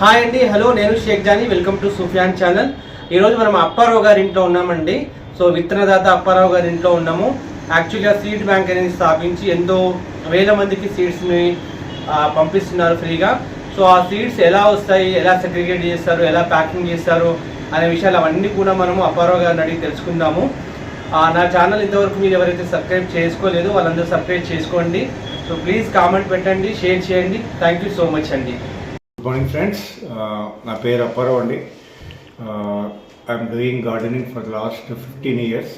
Hi అండి hello నేను Shaik Johnny welcome to Sufiyan channel. ఈరోజు మనం అప్పారావు గారి ఇంట్లో ఉన్నామండి. సో విత్తనదాత అప్పారావు గారి ఇంట్లో ఉన్నాము. యాక్చువల్గా సీడ్ బ్యాంక్ అనేది స్థాపించి ఎంతో వేల మందికి సీడ్స్ని పంపిస్తున్నారు ఫ్రీగా. సో ఆ సీడ్స్ ఎలా వస్తాయి ఎలా సెగ్రిగేట్ చేస్తారు ఎలా ప్యాకింగ్ చేస్తారు అనే విషయాలు అవన్నీ కూడా మనము అప్పారావు గారిని అడిగి తెలుసుకుందాము. నా ఛానల్ ఇంతవరకు మీరు ఎవరైతే సబ్స్క్రైబ్ చేసుకోలేదు వాళ్ళందరూ సబ్స్క్రైబ్ చేసుకోండి. సో ప్లీజ్ కామెంట్ పెట్టండి షేర్ చేయండి. థ్యాంక్ యూ సో మచ్ అండి. గుడ్ మార్నింగ్ ఫ్రెండ్స్ నా పేరు అప్పారావు అండి. I'm doing gardening for last fifteen years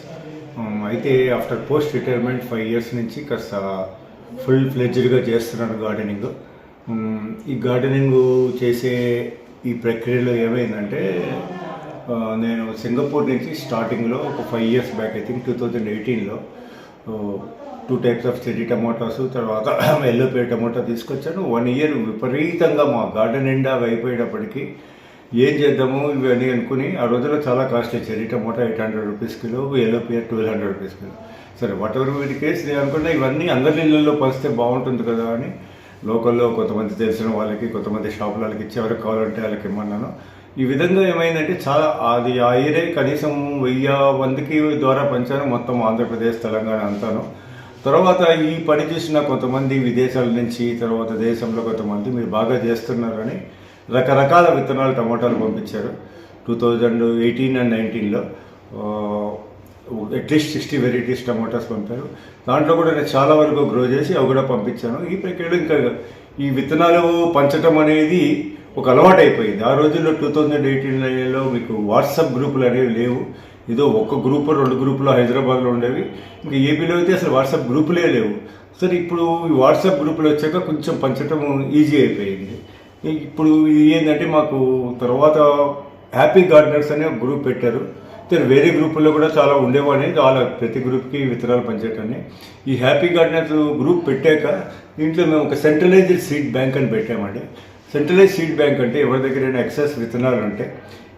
అయితే after post retirement five years నుంచి కాస్త ఫుల్ ఫ్లెడ్జ్డ్గా చేస్తున్నాను గార్డెనింగ్ um, ఈ గార్డెనింగ్ చేసే ఈ ప్రక్రియలో ఏమైందంటే uh, నేను సింగపూర్ నుంచి స్టార్టింగ్లో ఒక five years back I think two thousand ఎయిటీన్లో two types of cherry tomatoes తర్వాత ఎల్లో పే టమాటో తీసుకొచ్చాను. వన్ ఇయర్ విపరీతంగా మా గార్డెన్ నిండా అవి ఏం చేద్దాము? ఇవన్నీ అనుకుని ఆ రోజుల్లో చాలా costly cherry tomato eight hundred rupees kilo yellow pear twelve hundred rupees kilo. సరే వాట్ ఎవర్ వీటి కేసు నేను అనుకున్నా ఇవన్నీ అందరి ఇళ్ళల్లో పరిస్తే బాగుంటుంది కదా అని లోకల్లో కొంతమంది తెలిసిన వాళ్ళకి కొంతమంది షాపులకి వాళ్ళకి ఇచ్చి ఎవరికి కావాలంటే వాళ్ళకి ఇమ్మన్నాను. ఈ విధంగా ఏమైందంటే చాలా అది ఆ ఏరియా కనీసం వెయ్యి మందికి ద్వారా పంచాను మొత్తం ఆంధ్రప్రదేశ్ తెలంగాణ అంతాను. తర్వాత ఈ పని చేసిన కొంతమంది విదేశాల నుంచి తర్వాత దేశంలో కొంతమంది మీరు బాగా చేస్తున్నారని రకరకాల విత్తనాలు టమాటాలు పంపించారు. టూ థౌజండ్ ఎయిటీన్ అండ్ నైన్టీన్లో at least sixty varieties tomatoes పంపారు. దాంట్లో కూడా నేను చాలా వరకు గ్రో చేసి అవి కూడా పంపించాను. ఈ ప్రక్రియలో ఇంకా ఈ విత్తనాలు పంచటం అనేది ఒక అలవాటు అయిపోయింది ఆ రోజుల్లో టూ థౌజండ్ ఎయిటీన్లో మీకు వాట్సాప్ గ్రూపులు అనేవి లేవు. ఏదో ఒక గ్రూప్ రెండు గ్రూపులో హైదరాబాద్లో ఉండేవి. ఇంకా ఏపీలో అయితే అసలు వాట్సాప్ గ్రూపులే లేవు. సరే ఇప్పుడు ఈ వాట్సాప్ గ్రూపులు వచ్చాక కొంచెం పంచటం ఈజీ అయిపోయింది. ఇప్పుడు ఇది ఏంటంటే మాకు తర్వాత హ్యాపీ గార్డెనర్స్ అనే ఒక గ్రూప్ పెట్టారు. వేరే గ్రూపుల్లో కూడా చాలా ఉండేవాడిని. వాళ్ళ ప్రతి గ్రూప్కి విత్తనాలు పనిచేయటాన్ని ఈ హ్యాపీ గార్డెనర్స్ గ్రూప్ పెట్టాక దీంట్లో మేము ఒక సెంట్రలైజ్డ్ సీడ్ బ్యాంక్ అని పెట్టామండి. సెంట్రలైజ్ సీడ్ బ్యాంక్ అంటే ఎవరి దగ్గరైనా ఎక్సెస్ విత్తనాలు ఉంటే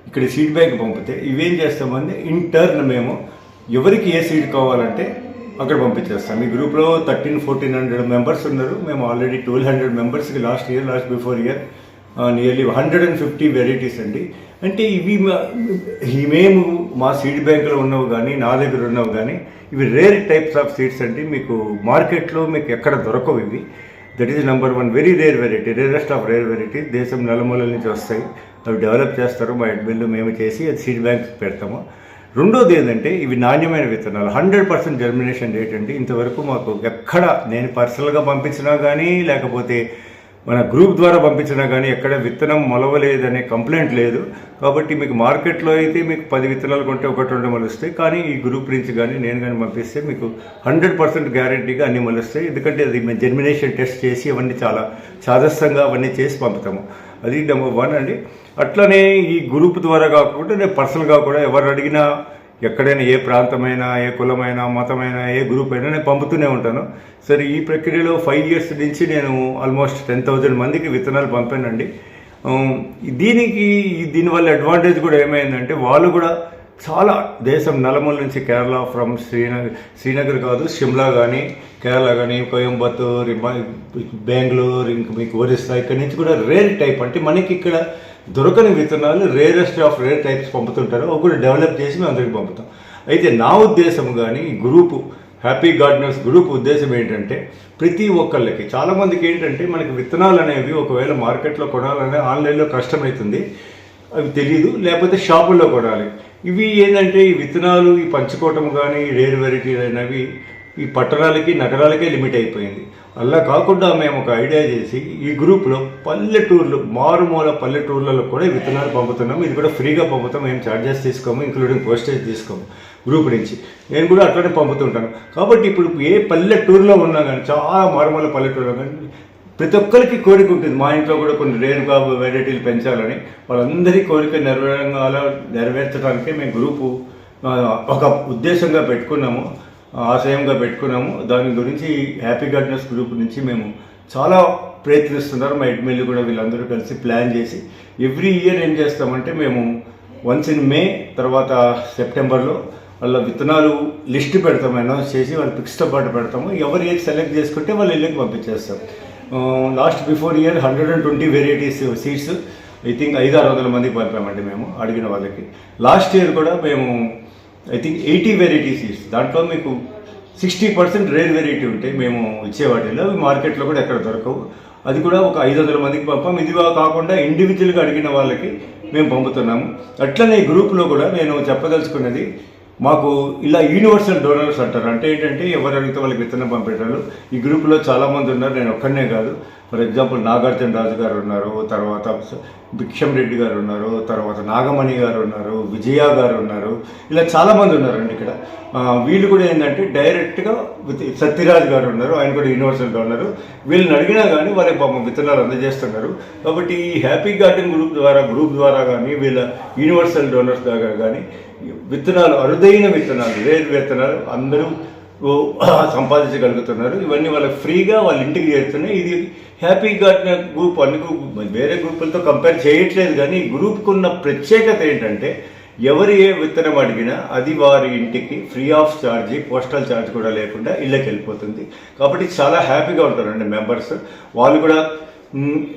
ఇక్కడ సీడ్ బ్యాంక్ పంపితే ఇవేం చేస్తామంటే ఇన్ టర్న్ మేము ఎవరికి ఏ సీడ్ కావాలంటే అక్కడ పంపించేస్తాం. ఈ గ్రూప్లో థర్టీన్ ఫోర్టీన్ హండ్రెడ్ మెంబర్స్ ఉన్నారు. మేము ఆల్రెడీ ట్వెల్వ్ హండ్రెడ్ మెంబర్స్కి last year last before year nearly hundred and fifty varieties అండి. అంటే ఇవి మా- ఈ మేము మా సీడ్ బ్యాంక్లో ఉన్నవి కానీ నా దగ్గర ఉన్నవి కానీ ఇవి రేర్ టైప్స్ ఆఫ్ సీడ్స్ అండి. మీకు మార్కెట్లో మీకు ఎక్కడ దొరకవు ఇవి. That is number one very rare variety rarest of rare variety దేశం నలుమూలల నుంచి వస్తాయి. అవి డెవలప్ చేస్తారు మా అడ్మిన్లు మేము చేసి అది సీడ్ బ్యాంక్ పెడతాము. రెండోది ఏంటంటే ఇవి నాణ్యమైన విత్తనాలు. హండ్రెడ్ పర్సెంట్ జర్మినేషన్ రేట్ అండి. ఇంతవరకు మాకు ఎక్కడ నేను పర్సనల్గా పంపించినా కానీ లేకపోతే మన గ్రూప్ ద్వారా పంపించినా కానీ ఎక్కడ విత్తనం మొలవలేదనే కంప్లైంట్ లేదు. కాబట్టి మీకు మార్కెట్లో అయితే మీకు పది విత్తనాలు కొంటే ఒకటి రెండు మొలుస్తాయి కానీ ఈ గ్రూప్ నుంచి కానీ నేను కానీ పంపిస్తే మీకు హండ్రెడ్ పర్సెంట్ గ్యారంటీగా అన్ని మొలుస్తాయి ఎందుకంటే అది మేము జర్మినేషన్ టెస్ట్ చేసి అవన్నీ చాలా చాదస్తంగా అవన్నీ చేసి పంపుతాము. అది నెంబర్ వన్ అండి. అట్లనే ఈ గ్రూప్ ద్వారా కాకుండా నేను పర్సనల్గా కూడా ఎవరు అడిగినా ఎక్కడైనా ఏ ప్రాంతమైనా ఏ కులమైనా మతమైనా ఏ గ్రూప్ అయినా నేను పంపుతూనే ఉంటాను. సరే ఈ ప్రక్రియలో ఫైవ్ ఇయర్స్ నుంచి నేను ఆల్మోస్ట్ టెన్ థౌజండ్ మందికి విత్తనాలు పంపానండి. దీనికి దీనివల్ల అడ్వాంటేజ్ కూడా ఏమైందంటే వాళ్ళు కూడా చాలా దేశం నలమూల నుంచి కేరళ ఫ్రమ్ శ్రీనగర్ శ్రీనగర్ కాదు షిమ్లా కానీ కేరళ కానీ కోయంబత్తూర్ బెంగళూరు ఇంక మీకు ఒరిస్సా ఇక్కడ నుంచి కూడా రేర్ టైప్. అంటే మనకి ఇక్కడ దొరకని విత్తనాలు రేరెస్ట్ ఆఫ్ రేర్ టైప్స్ పంపుతుంటారు. అవి కూడా డెవలప్ చేసి మేము అందరికి పంపుతాం. అయితే నా ఉద్దేశం కానీ గ్రూపు హ్యాపీ గార్డెనర్స్ గ్రూప్ ఉద్దేశం ఏంటంటే ప్రతి ఒక్కళ్ళకి చాలామందికి ఏంటంటే మనకి విత్తనాలు అనేవి ఒకవేళ మార్కెట్లో కొనాలనే ఆన్లైన్లో కష్టమవుతుంది అవి తెలియదు లేకపోతే షాపుల్లో కొనాలి. ఇవి ఏంటంటే ఈ విత్తనాలు ఈ పంచుకోవటం కానీ రేర్ వెరైటీలు అనేవి ఈ పట్టణాలకి నగరాలకే లిమిట్ అయిపోయింది. అలా కాకుండా మేము ఒక ఐడియా చేసి ఈ గ్రూప్లో పల్లెటూర్లు మారుమూల పల్లెటూర్లలో కూడా విత్తనాలు పంపుతున్నాము. ఇది కూడా ఫ్రీగా పంపుతాం మేము ఛార్జెస్ తీసుకోము ఇంక్లూడింగ్ పోస్టేజ్ తీసుకోము గ్రూప్ నుంచి. నేను కూడా అట్లనే పంపుతుంటాను కాబట్టి ఇప్పుడు ఏ పల్లెటూరులో ఉన్నా కానీ చాలా మారుమూల పల్లెటూరులో కానీ ప్రతి ఒక్కరికి కోరిక ఉంటుంది. మా ఇంట్లో కూడా కొన్ని రేరుగా వెరైటీలు పెంచాలని. వాళ్ళందరి కోరిక నెరవేరంగా నెరవేర్చడానికే మేము గ్రూపు ఒక ఉద్దేశంగా పెట్టుకున్నాము. ఆశయంగా పెట్టుకున్నాము. దాని గురించి హ్యాపీ గార్డెనర్స్ గ్రూప్ నుంచి మేము చాలా ప్రయత్నిస్తున్నారు. మా ఎడ్మెల్లు కూడా వీళ్ళందరూ కలిసి ప్లాన్ చేసి ఎవ్రీ ఇయర్ ఏం చేస్తామంటే మేము వన్స్ ఇన్ మే తర్వాత సెప్టెంబర్లో వాళ్ళ విత్తనాలు లిస్ట్ పెడతాము అనౌన్స్ చేసి వాళ్ళ పిక్స్తో పాటు పెడతాము. ఎవరు ఏది సెలెక్ట్ చేసుకుంటే వాళ్ళు ఇళ్ళకి పంపించేస్తాం last before year hundred and twenty varieties seeds I think ఐదు ఆరు వందల మందికి పంపామండి మేము అడిగిన వాళ్ళకి. లాస్ట్ ఇయర్ కూడా మేము ఐ థింక్ ఎయిటీ వెరైటీస్ ఇస్తుంది దాంట్లో మీకు సిక్స్టీ పర్సెంట్ రేర్ వెరైటీ ఉంటాయి. మేము ఇచ్చేవాటిలో అవి మార్కెట్లో కూడా ఎక్కడ దొరకవు. అది కూడా ఒక ఐదు వందల మందికి పంపాం. ఇది కాకుండా ఇండివిజువల్గా అడిగిన వాళ్ళకి మేము పంపుతున్నాము. అట్లనే ఈ గ్రూప్లో కూడా నేను చెప్పదలుచుకున్నది మాకు ఇలా యూనివర్సల్ డోనర్స్ అంటారు. అంటే ఏంటంటే ఎవరు అడిగితే వాళ్ళకి విత్తనం పంపేటారు ఈ గ్రూప్లో చాలామంది ఉన్నారు. నేను ఒక్కనే కాదు. ఫర్ ఎగ్జాంపుల్ నాగార్జున రాజు గారు ఉన్నారు తర్వాత భిక్షం రెడ్డి గారు ఉన్నారు తర్వాత నాగమణి గారు ఉన్నారు విజయ గారు ఉన్నారు ఇలా చాలామంది ఉన్నారండి ఇక్కడ. వీళ్ళు కూడా ఏంటంటే డైరెక్ట్గా విత్ సత్యరాజ్ గారు ఉన్నారు ఆయన కూడా యూనివర్సిటీలో ఉన్నారు. వీళ్ళని అడిగినా కానీ వాళ్ళకి పాపం విత్తనాలు అందజేస్తున్నారు. కాబట్టి ఈ హ్యాపీ గార్డెన్ గ్రూప్ ద్వారా గ్రూప్ ద్వారా కానీ వీళ్ళ యూనివర్సల్ డోనర్స్ ద్వారా కానీ విత్తనాలు అరుదైన విత్తనాలు రేర్ విత్తనాలు అందరూ సంపాదించగలుగుతున్నారు. ఇవన్నీ వాళ్ళకి ఫ్రీగా వాళ్ళ ఇంటికి చేరుతున్నాయి. ఇది హ్యాపీ గార్డెన్ గ్రూప్ అన్ని గ్రూప్ వేరే గ్రూపులతో కంపేర్ చేయట్లేదు కానీ ఈ గ్రూప్కి ఉన్న ప్రత్యేకత ఏంటంటే ఎవరు ఏ విత్తనం అడిగినా అది వారి ఇంటికి free of charge postal charge కూడా లేకుండా ఇళ్ళకి వెళ్ళిపోతుంది. కాబట్టి చాలా హ్యాపీగా ఉంటారండి మెంబర్స్ వాళ్ళు కూడా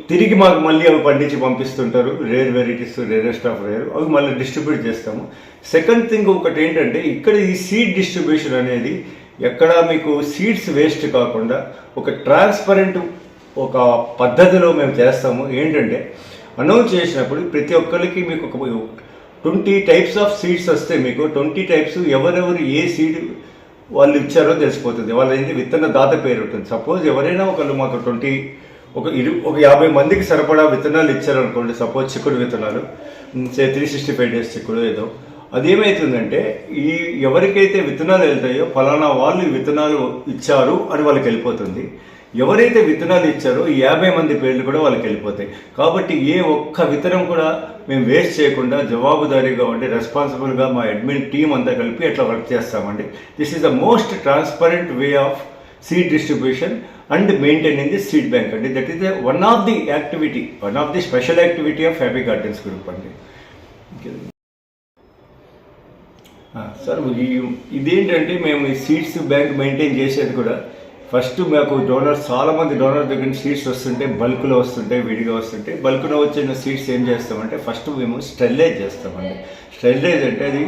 తిరిగి మాకు మళ్ళీ అవి పండించి పంపిస్తుంటారు. Rare varieties rarest of rare అవి మళ్ళీ డిస్ట్రిబ్యూట్ చేస్తాము. సెకండ్ థింగ్ ఒకటి ఏంటంటే ఇక్కడ ఈ సీడ్ డిస్ట్రిబ్యూషన్ అనేది ఎక్కడ మీకు సీడ్స్ వేస్ట్ కాకుండా ఒక ట్రాన్స్పరెంట్ ఒక పద్ధతిలో మేము చేస్తాము. ఏంటంటే అనౌన్స్ చేసినప్పుడు ప్రతి ఒక్కరికి మీకు ఒక ట్వంటీ టైప్స్ ఆఫ్ సీడ్స్ వస్తే మీకు ట్వంటీ టైప్స్ ఎవరెవరు ఏ సీడ్ వాళ్ళు ఇచ్చారో తెలిసిపోతుంది. వాళ్ళ ఏంటి విత్తన దాత పేరు ఉంటుంది. సపోజ్ ఎవరైనా ఒకళ్ళు మాకు ట్వంటీ ఒక ఇరు ఒక యాభై మందికి సరిపడా విత్తనాలు ఇచ్చారనుకోండి సపోజ్ చిక్కుడు విత్తనాలు say three sixty five days చిక్కుడు ఏదో అదేమవుతుందంటే ఈ ఎవరికైతే విత్తనాలు వెళ్తాయో ఫలానా వాళ్ళు విత్తనాలు ఇచ్చారు అని వాళ్ళకి వెళ్ళిపోతుంది. ఎవరైతే విత్తనాలు ఇచ్చారో ఈ యాభై మంది పేర్లు కూడా వాళ్ళకి వెళ్ళిపోతాయి. కాబట్టి ఏ ఒక్క విత్తనం కూడా మేము వేస్ట్ చేయకుండా జవాబుదారీగా ఉండి రెస్పాన్సిబుల్గా మా అడ్మిన్ టీం అంతా కలిపి అట్లా వర్క్ చేస్తామండి. This is the most transparent way of seed distribution and maintaining the seed bank అండి. That is one of the activity one of the special activity of happy gardens group అండి. Sir ah, ఇదేంటంటే మేము ఈ seeds bank maintain చేసేది కూడా first మాకు donors చాలా మంది డోనర్ దగ్గర నుంచి సీడ్స్ వస్తుంటే బల్క్లో వస్తుంటాయి విడిగా వస్తుంటే బల్క్లో వచ్చిన సీడ్స్ ఏం చేస్తామంటే ఫస్ట్ మేము స్టెరిలైజ్ చేస్తామండి. స్టెరిలైజ్ అంటే అది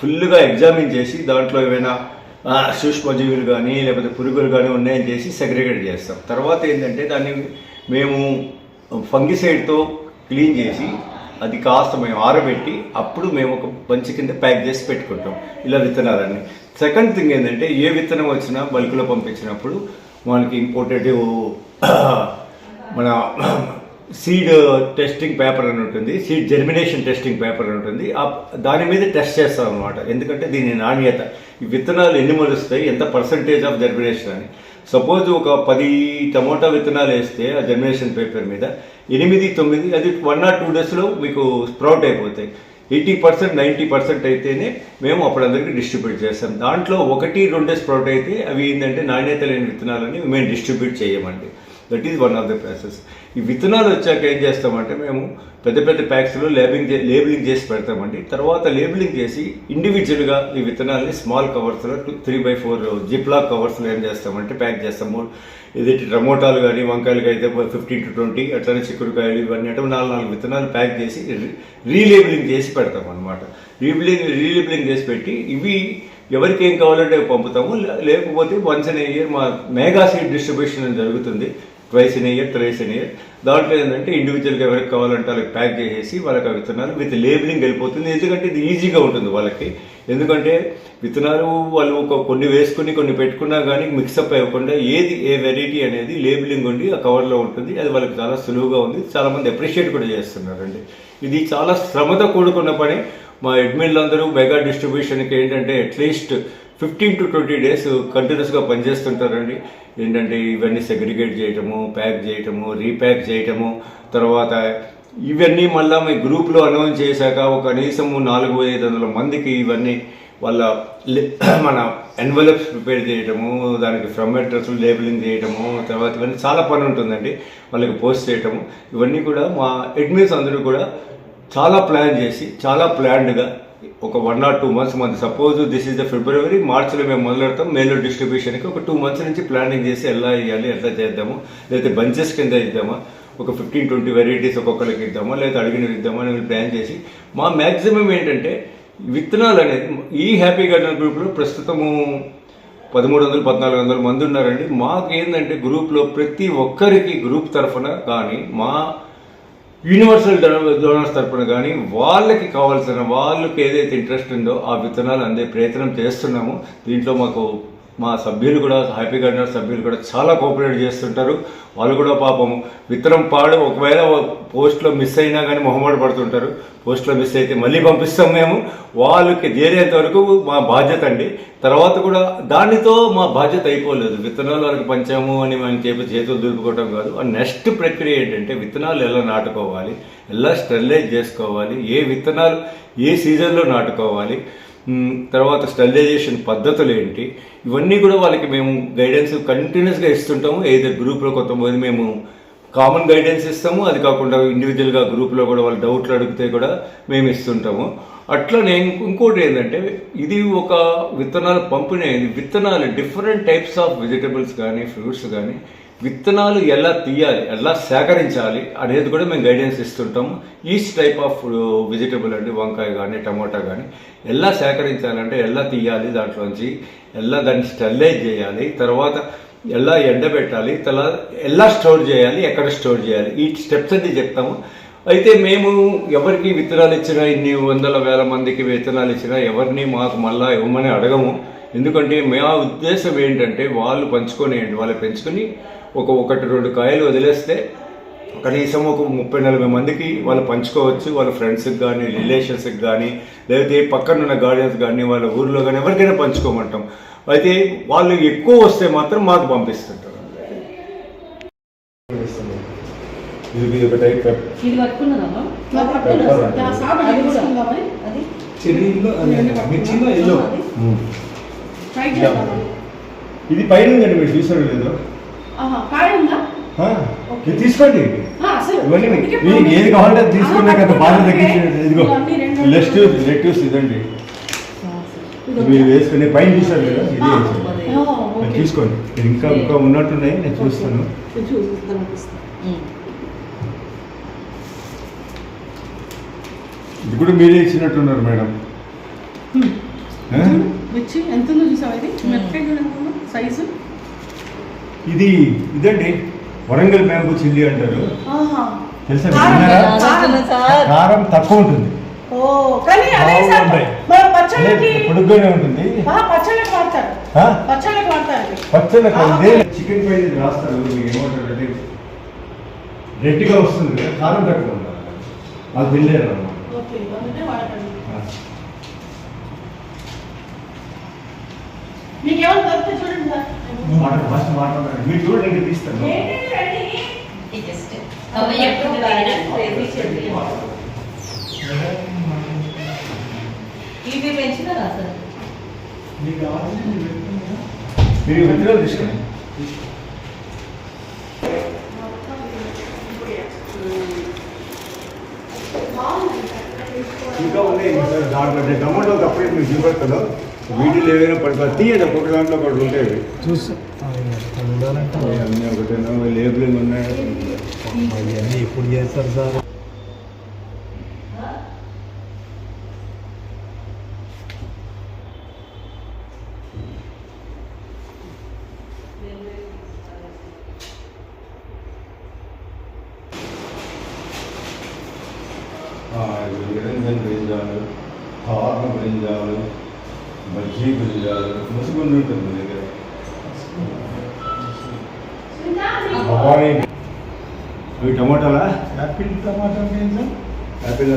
ఫుల్గా ఎగ్జామిన్ చేసి దాంట్లో ఏమైనా సూక్ష్మజీవులు కానీ లేకపోతే పురుగులు కానీ ఉన్నాయని చేసి సెగ్రిగేట్ చేస్తాం. తర్వాత ఏంటంటే దాన్ని మేము ఫంగిసైడ్తో క్లీన్ చేసి అది కాస్త మేము ఆరబెట్టి అప్పుడు మేము ఒక బంచి కింద ప్యాక్ చేసి పెట్టుకుంటాం. ఇలా విత్తనాలన్నీ. సెకండ్ థింగ్ ఏంటంటే ఏ విత్తనం వచ్చినా బల్క్లో పంపించినప్పుడు మనకి ఇంపోర్టెడ్ మన సీడ్ టెస్టింగ్ పేపర్ అని ఉంటుంది. సీడ్ జర్మినేషన్ టెస్టింగ్ పేపర్ అని ఉంటుంది. ఆ దాని మీద టెస్ట్ చేస్తాం అనమాట ఎందుకంటే దీని నాణ్యత. ఈ విత్తనాలు ఎన్ని మొలుస్తాయి? ఎంత పర్సంటేజ్ ఆఫ్ జర్మినేషన్ అని. సపోజ్ ఒక పది టమోటా విత్తనాలు వేస్తే ఆ జర్మినేషన్ పేపర్ మీద ఎనిమిది తొమ్మిది అది వన్ ఆర్ టూ డేస్లో మీకు స్ప్రౌట్ అయిపోతాయి. ఎయిటీ పర్సెంట్ నైంటీ పర్సెంట్ అయితేనే మేము అప్పుడందరికీ డిస్ట్రిబ్యూట్ చేస్తాం. దాంట్లో ఒకటి రెండు స్ప్రౌట్ అయితే అవి ఏంటంటే నాణ్యత లేని విత్తనాలని మేము డిస్ట్రిబ్యూట్ చేయమండి. That is one of the process ఈ విత్తనాలు వచ్చాక ఏం చేస్తామంటే మేము పెద్ద పెద్ద ప్యాక్స్లో లేబింగ్ లేబులింగ్ చేసి పెడతామండి. తర్వాత లేబులింగ్ చేసి ఇండివిజువల్గా ఈ విత్తనాలని స్మాల్ కవర్స్లో త్రీ బై ఫోర్ జిప్లా కవర్స్లో ఏం చేస్తామంటే ప్యాక్ చేస్తాము. ఏదైతే టమోటాలు కానీ వంకాయలు అయితే ఫిఫ్టీన్ టు ట్వంటీ అట్లనే చిక్కుడుకాయలు ఇవన్నీ అంటే నాలుగు నాలుగు విత్తనాలు ప్యాక్ చేసి రీలేబులింగ్ చేసి పెడతాం అనమాట రీబిలింగ్ రీలేబులింగ్ చేసి పెట్టి ఇవి ఎవరికి ఏం కావాలంటే పంపుతాము. లే- లేకపోతే వన్స్ ఇన్ ఇయర్ మా మెగా సీడ్ డిస్ట్రిబ్యూషన్ అని జరుగుతుంది. Twice in year thrice in year దాంట్లో ఏంటంటే ఇండివిజువల్గా ఎవరికి కావాలంటే వాళ్ళకి ప్యాక్ చేసేసి వాళ్ళకి ఆ విత్తనాలు విత్ లేబులింగ్ వెళ్ళిపోతుంది. ఎందుకంటే ఇది ఈజీగా ఉంటుంది వాళ్ళకి. ఎందుకంటే విత్తనాలు వాళ్ళు ఒక కొన్ని వేసుకుని కొన్ని పెట్టుకున్నా కానీ మిక్సప్ అవ్వకుండా ఏది ఏ వెరైటీ అనేది లేబులింగ్ ఉండి ఆ కవర్లో ఉంటుంది. అది వాళ్ళకి చాలా సులువుగా ఉంది. చాలామంది అప్రిషియేట్ కూడా చేస్తున్నారండి. ఇది చాలా శ్రమతో కూడుకున్న పని. మా అడ్మిన్లు అందరూ మెగా డిస్ట్రిబ్యూషన్కి ఏంటంటే at least fifteen to twenty days కంటిన్యూస్గా పనిచేస్తుంటారండి. ఏంటంటే ఇవన్నీ సెగ్రిగేట్ చేయటము ప్యాక్ చేయటము రీప్యాక్ చేయటము తర్వాత ఇవన్నీ మళ్ళీ మీ గ్రూప్లో అనౌన్స్ చేశాక ఒక కనీసం నాలుగు ఐదు వందల మందికి ఇవన్నీ వాళ్ళ మన ఎన్వలప్స్ ప్రిపేర్ చేయటము దానికి ఫ్రమ్ అడ్రస్ లేబులింగ్ చేయటము తర్వాత ఇవన్నీ చాలా పని ఉంటుందండి. వాళ్ళకి పోస్ట్ చేయటము. ఇవన్నీ కూడా మా అడ్మిన్స్ అందరూ కూడా చాలా ప్లాన్ చేసి చాలా ప్లాన్డ్గా ఒక వన్ ఆర్ టూ మంత్స్ మంది. Suppose this is the February మార్చిలో మేము మొదలెడతాం మేలో డిస్ట్రిబ్యూషన్కి ఒక టూ మంత్స్ నుంచి ప్లానింగ్ చేసి ఎలా ఇవ్వాలి ఎట్లా చేద్దాము లేకపోతే బంచెస్ కింద ఇద్దామా ఒక ఫిఫ్టీన్ ట్వంటీ వెరైటీస్ ఒక్కొక్కరికి ఇద్దామా లేదా అడిగినవి ఇద్దామా అని ప్లాన్ చేసి మా మ్యాక్సిమం ఏంటంటే విత్తనాలు అనేది ఈ హ్యాపీ గార్డెన్ గ్రూప్లో ప్రస్తుతము పదమూడు వందలు పద్నాలుగు వందల మంది ఉన్నారండి. మాకు ఏంటంటే గ్రూప్లో ప్రతి ఒక్కరికి గ్రూప్ తరఫున కానీ మా యూనివర్సల్ డోనర్స్ తరపున కానీ వాళ్ళకి కావాల్సిన వాళ్ళకి ఏదైతే ఇంట్రెస్ట్ ఉందో ఆ విత్తనాలు అందే ప్రయత్నం చేస్తున్నాము. దీంట్లో మాకు మా సభ్యులు కూడా హ్యాపీ గార్డెనర్ సభ్యులు కూడా చాలా కోఆపరేట్ చేస్తుంటారు. వాళ్ళు కూడా పాపం విత్తనం పాడు ఒకవేళ పోస్ట్లో మిస్ అయినా కానీ మొహమాట పడుతుంటారు. పోస్ట్లో మిస్ అయితే మళ్ళీ పంపిస్తాం మేము. వాళ్ళకి చేరేంత వరకు మా బాధ్యత అండి. తర్వాత కూడా దానితో మా బాధ్యత అయిపోలేదు. విత్తనాలు వాళ్ళకి పంచాము అని మనం చెప్పి చేతులు దులుపుకోవటం కాదు. ఆ నెక్స్ట్ ప్రక్రియ ఏంటంటే విత్తనాలు ఎలా నాటుకోవాలి ఎలా స్టెరిలైజ్ చేసుకోవాలి ఏ విత్తనాలు ఏ సీజన్లో నాటుకోవాలి తర్వాత స్టెరిలైజేషన్ పద్ధతులు ఏంటి? ఇవన్నీ కూడా వాళ్ళకి మేము గైడెన్స్ కంటిన్యూస్గా ఇస్తుంటాము. ఏదో గ్రూప్లో కొంతమంది మేము కామన్ గైడెన్స్ ఇస్తాము అది కాకుండా ఇండివిజువల్గా గ్రూప్లో కూడా వాళ్ళు డౌట్లు అడిగితే కూడా మేము ఇస్తుంటాము. అట్లనే ఇంకోటి ఏంటంటే ఇది ఒక విత్తనాల పంపిణీ అయింది. విత్తనాలు డిఫరెంట్ టైప్స్ ఆఫ్ వెజిటబుల్స్ కానీ ఫ్రూట్స్ కానీ విత్తనాలు ఎలా తీయాలి ఎలా సేకరించాలి అనేది కూడా మేము గైడెన్స్ ఇస్తుంటాము. ఈచ్ టైప్ ఆఫ్ వెజిటబుల్ అండి వంకాయ కానీ టమాటా కానీ ఎలా సేకరించాలంటే ఎలా తీయాలి దాంట్లోంచి ఎలా దాన్ని స్టెరిలైజ్ చేయాలి తర్వాత ఎలా ఎండబెట్టాలి తర్వాత ఎలా స్టోర్ చేయాలి ఎక్కడ స్టోర్ చేయాలి ఈ స్టెప్స్ అన్ని చెప్తాము. అయితే మేము ఎవరికి విత్తనాలు ఇచ్చినా ఇన్ని వందల వేల మందికి విత్తనాలు ఇచ్చినా ఎవరిని మాకు మళ్ళా ఇవ్వమని అడగము. ఎందుకంటే మా ఉద్దేశం ఏంటంటే వాళ్ళు పంచుకొనేయండి. వాళ్ళు పెంచుకొని ఒక ఒకటి రెండు కాయలు వదిలేస్తే కనీసం ఒక ముప్పై నలభై మందికి వాళ్ళు పంచుకోవచ్చు. వాళ్ళ ఫ్రెండ్స్కి కానీ రిలేషన్స్కి కానీ లేకపోతే పక్కనున్న గార్డియన్స్ కానీ వాళ్ళ ఊర్లో కానీ ఎవరికైనా పంచుకోమంటాం. అయితే వాళ్ళు ఎక్కువ వస్తే మాత్రం మాకు పంపిస్తుంటారు. ఇది ఒక టైప్ ఇది పట్టుకున్నదమ్మా నా పట్టుకున్నా సార్. నా సాబ్ అది కూడా. తీసుకుందామని అది? చెర్రీలో మిర్చిలో ఎల్లో. ఇది పైన ఉందండి మీరు చూసారు లేదో? ఇది తీసుకోండి. ఇవన్నీ మీకు. ఏది కావాలంటే తీసుకున్నా కదా బాధ ఓకే. తగ్గించినట్టు ఇదిగో లెస్ట్ లెట్యూస్ ఇదండి. మీరు వేసుకునే పైన చూసారు కదా ఇది. తీసుకోండి. ఇది ఇంకా ఇంకా ఉన్నట్టున్నాయి నేను చూస్తాను. ఇది కూడా మీరే ఇచ్చినట్టున్నారు మేడం. హ్మ్. ఆ? మిర్చి ఎంత ఉందో చూసావా ఇది? మిరపకాయ సైజు? ఇది ఇదండి వరంగల్ బ్యాంబూ చిల్లీ అంటారు. ఆహా. తెలుసా కారం తక్కువ ఉంటుంది. ఓ కానీ అదే సార్ బాగుంటాయి. మన పచ్చళ్ళకి పొడుగ్గానే ఉంటుంది. పచ్చళ్ళకి చికెన్ ఇది రాస్తారు. మీకు ఏమంటారు రెడ్గా వస్తుంది కదా కారం తక్కువ ఉంటుంది అది వెళ్ళారు అన్నమాట. ఓకే అందుకే వాడతారు మీకు ఏమైనా దొరికితే చూడండి సార్. మాట ఫస్ట్ మాట్లాడారు మీరు చూడండి నేను తీస్తాను. ఏంటి రెడీ. ఇది జస్ట్ అమ్మ ఎప్పుడు ఇవి పెంచినారా సార్? మీరు విత్తనాలు తీసుకోండి ఇంకా ఉన్నాయి సార్ దాంట్లో నేను టమాటో అప్పుడే మీకు చూపెడతాను. వీటిలో ఏదైనా పడుతుంది తీయండి ఒక్కొక్క దాంట్లో ఒకటి ఉంటాయి చూసి ఉండాలంటే అన్నీ ఒకటేనా? లేబులింగ్ ఉన్నాయి? అవన్నీ ఎప్పుడు చేస్తారు sir? Niranjan brinjal horn brinjal bajji brinjal ముసుగుండి ఉంటుంది దగ్గర అవి టమాటాలా? యాపిల్ టమాటా యాపిల్